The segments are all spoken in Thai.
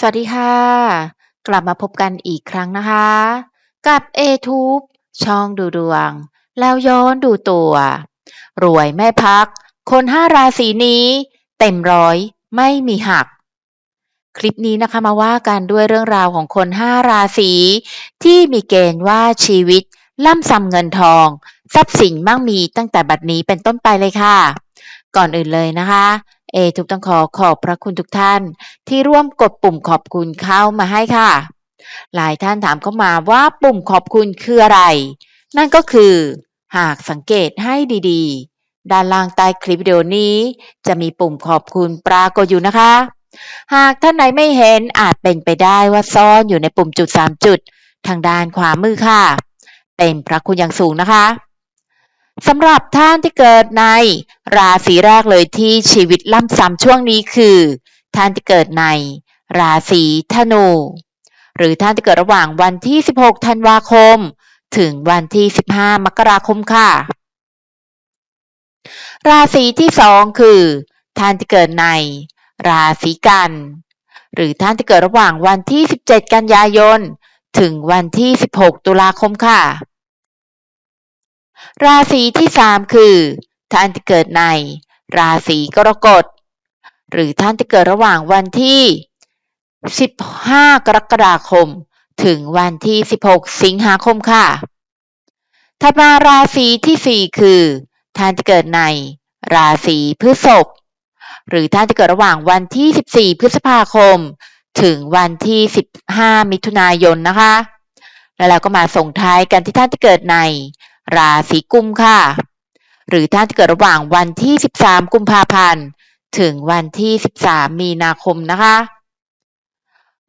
สวัสดีค่ะ กลับมาพบกันอีกครั้งนะคะ กับ A-Tube ช่องดูดวง แล้วย้อนดูตัว รวยไม่พัก คน5ราศีนี้ เต็มร้อยไม่มีหัก คลิปนี้นะคะมาว่ากันด้วยเรื่องราวของคน5ราศีที่มีเกณฑ์ว่าชีวิตล่ำซำเงินทอง ทรัพย์สินมั่งมีตั้งแต่บัดนี้เป็นต้นไปเลยค่ะ ก่อนอื่นเลยนะคะ เอทุกต้องขอขอบพระคุณทุกท่าน ที่ร่วมกดปุ่มขอบคุณเข้ามาให้ค่ะ หลายท่านถามเข้ามาว่าปุ่มขอบคุณคืออะไร นั่นก็คือ หากสังเกตให้ดีๆ ด้านล่างใต้คลิปวิดีโอนี้ จะมีปุ่มขอบคุณปรากฏอยู่นะคะ หากท่านไหนไม่เห็นอาจเป็นไปได้ว่าซ่อนอยู่ในปุ่มจุด 3 จุด ทางด้านขวามือค่ะ เป็นพระคุณอย่างสูงนะคะ สำหรับท่านที่เกิดในราศีแรกเลยที่ชีวิตล่ำซ้ำช่วงนี้คือ ท่านที่เกิดในราศีธนู หรือท่านที่เกิดระหว่างวันที่ 16 ธันวาคม ถึงวันที่ 15 มกราคมค่ะ ราศีที่สองคือ ท่านที่เกิดในราศีกัน หรือท่านที่เกิดระหว่างวันที่ 17 กันยายน ถึงวันที่ 16 ตุลาคมค่ะ ราศีที่สามคือ ท่านที่เกิดใน ราศีกรกฎ หรือท่านที่เกิดระหว่างวันที่ 15 กรกฎาคม ถึงวันที่ 16 สิงหาคมค่ะถัดมาราศีที่ 4 คือ ท่านที่เกิดใน ราศีพฤษภหรือท่านที่เกิดระหว่างวันที่ 14 พฤษภาคม ถึงวันที่ 15 มิถุนายนนะคะ แล้วเราก็มาส่งท้ายกันที่ท่านที่เกิดใน ราศีกุมค่ะ หรือท่านที่เกิดระหว่างวันที่ 13 กุมภาพันธ์ ถึงวันที่ 13 มีนาคมนะคะ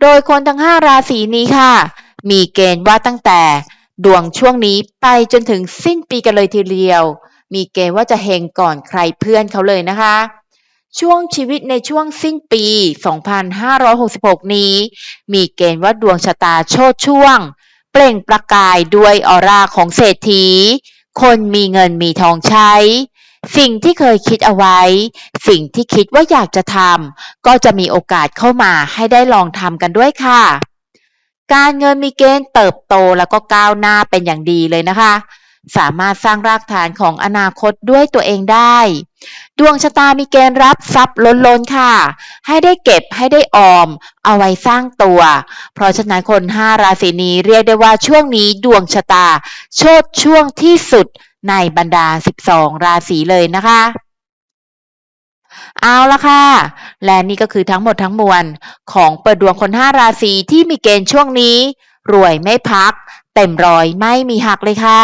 โดยคนทั้ง 5 ราศีนี้ค่ะ มีเกณฑ์ว่าตั้งแต่ดวงช่วงนี้ไปจนถึงสิ้นปีกันเลยทีเดียว มีเกณฑ์ว่าจะเฮงก่อนใครเพื่อนเขาเลยนะคะ ช่วงชีวิตในช่วงสิ้นปี 2566 นี้ มีเกณฑ์ว่าดวงชะตาโชดช่วง เปล่งประกายด้วยออร่าของเศรษฐี คนมีเงินมีทองใช้ สิ่งที่เคยคิดเอาไว้ สิ่งที่คิดว่าอยากจะทำก็จะมีโอกาสเข้ามาให้ได้ลองทำกันด้วยค่ะ การเงินมีเกณฑ์เติบโตแล้วก็ก้าวหน้าเป็นอย่างดีเลยนะคะ สามารถสร้างรากฐานของอนาคตด้วยตัวเองได้ ดวงชะตามีเกณฑ์รับทรัพย์ล้นๆค่ะ ให้ได้เก็บให้ได้ออม เอาไว้สร้างตัว เพราะฉะนั้นคน 5 ราศีนี้เรียกได้ว่าช่วงนี้ดวงชะตา โชดช่วงที่สุดในบรรดา 12 ราศีเลยนะคะเอาละค่ะ และนี่ก็คือทั้งหมดทั้งมวล ของเปิดดวงคน 5 ราศีที่มีเกณฑ์ช่วงนี้ รวยไม่พัก เต็มร้อยไม่มีหักเลยค่ะ